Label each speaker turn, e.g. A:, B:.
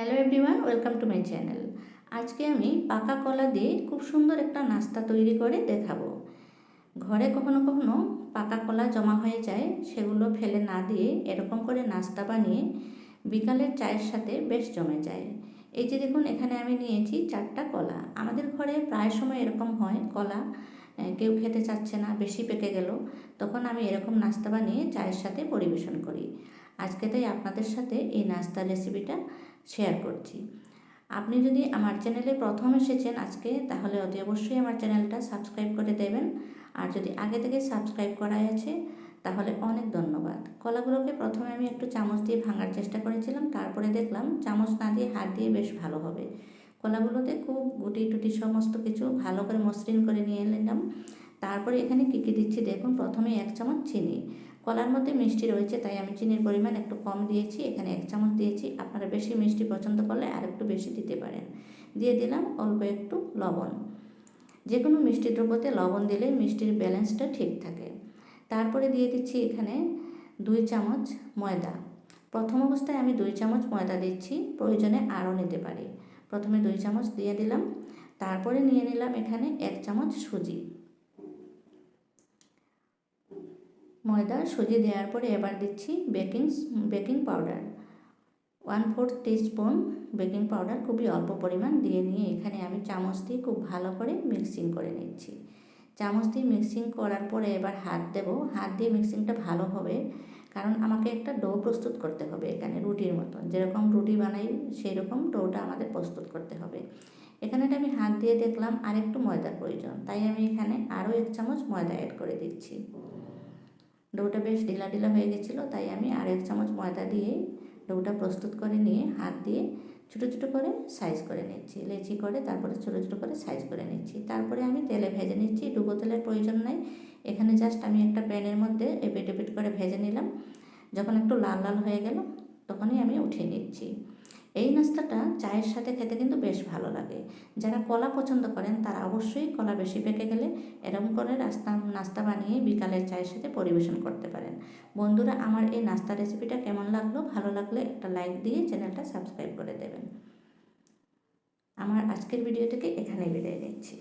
A: Hello everyone welcome to my channel আজকে আমি পাকা কলা দিয়ে খুব সুন্দর একটা নাস্তা তৈরি করে দেখাবো। ঘরে কখনো কখনো পাকা কলা জমা হয়ে যায়, সেগুলো ফেলে না দিয়ে এরকম করে নাস্তা বানিয়ে বিকালের চায়ের সাথে বেশ জমে যায়। এই যে দেখুন, এখানে আমি নিয়েছি চারটা কলা। আমাদের ঘরে প্রায় সময় এরকম হয়, কলা কেউ খেতে চাচ্ছে না, বেশি পেকে গেল, তখন আমি এরকম নাস্তা বানিয়ে চায়ের সাথে পরিবেশন করি। আজকে তাই আপনাদের সাথে এই নাস্তার রেসিপিটা শেয়ার করছি। আপনি যদি আমার চ্যানেলে প্রথম এসেছেন আজকে, তাহলে অতি অবশ্যই আমার চ্যানেলটা সাবস্ক্রাইব করে দেবেন। আর যদি আগে থেকে সাবস্ক্রাইব করাই আছে, তাহলে অনেক ধন্যবাদ। কলাগুলোকে প্রথমে আমি একটু চামচ দিয়ে ভাঙার চেষ্টা করেছিলাম, তারপরে দেখলাম চামচ না দিয়ে হাত দিয়ে বেশ ভালো হবে। কলাগুলোতে খুব গুটি টুটি সমস্ত কিছু ভালো করে মসৃণ করে নিয়ে নিলাম। তারপরে এখানে কী কী দিচ্ছি দেখুন, প্রথমে এক চামচ চিনি। কলার মধ্যে মিষ্টি রয়েছে, তাই আমি চিনির পরিমাণ একটু কম দিয়েছি। এখানে এক চামচ দিয়েছি। আপনারা বেশি মিষ্টি পছন্দ করলে আর একটু বেশি দিতে পারেন। দিয়ে দিলাম অল্প একটু লবণ। যে কোনো মিষ্টি দ্রব্যতে লবণ দিলে মিষ্টির ব্যালেন্সটা ঠিক থাকে। তারপরে দিয়ে দিচ্ছি এখানে দুই চামচ ময়দা। প্রথম অবস্থায় আমি দুই চামচ ময়দা দিচ্ছি, প্রয়োজনে আরও নিতে পারি। প্রথমে দুই চামচ দিয়ে দিলাম। তারপরে নিয়ে নিলাম এখানে এক চামচ সুজি। ময়দা, সুজি দেওয়ার পরে এবার দিচ্ছি baking baking powder. One fourth teaspoon baking powder খুবই অল্প পরিমাণ দিয়ে নিয়ে এখানে আমি চামচ দিয়ে খুব ভালো করে মিক্সিং করে নিচ্ছি। চামচ দিয়ে মিক্সিং করার পরে এবার হাত দেব। হাত দিয়ে মিক্সিংটা ভালো হবে। কারণ আমাকে একটা ডো প্রস্তুত করতে হবে এখানে রুটির মতন। যেরকম রুটি বানাই সেই রকম ডোটা আমাদের প্রস্তুত করতে হবে। এখানে আমি হাত দিয়ে দেখলাম আরেকটু ময়দার প্রয়োজন, তাই আমি এখানে আরও এক চামচ ময়দা অ্যাড করে দিচ্ছি। ডোটা বেশ ঢিলা ঢিলা হয়ে গেছিল, তাই আমি আর এক চামচ ময়দা দিয়ে ডোটা প্রস্তুত করে নিয়ে হাত দিয়ে ছোটো ছোটো করে সাইজ করে নিচ্ছি। লেচি করে তারপরে ছোটো ছোটো করে সাইজ করে নিচ্ছি। তারপরে আমি তেলে ভেজে নিচ্ছি। ডুবো তেলের প্রয়োজন নাই। এখানে জাস্ট আমি একটা প্যানের মধ্যে এপিট এপিট করে ভেজে নিলাম। যখন একটু লাল লাল হয়ে গেল, তখনই আমি উঠিয়ে নিচ্ছি। এই নাস্তাটা চায়ের সাথে খেতে কিন্তু বেশ ভালো লাগে। যারা কলা পছন্দ করেন, তারা অবশ্যই কলা বেশি পেকে গেলে এরকম করে রাস্তা, নাস্তা বানিয়ে বিকালের চায়ের সাথে পরিবেশন করতে পারেন। বন্ধুরা, আমার এই নাস্তা রেসিপিটা কেমন লাগল? ভালো লাগলে একটা লাইক দিয়ে চ্যানেলটা সাবস্ক্রাইব করে দেবেন। আমার আজকের ভিডিও থেকে এখানেই বিদায় নিচ্ছি।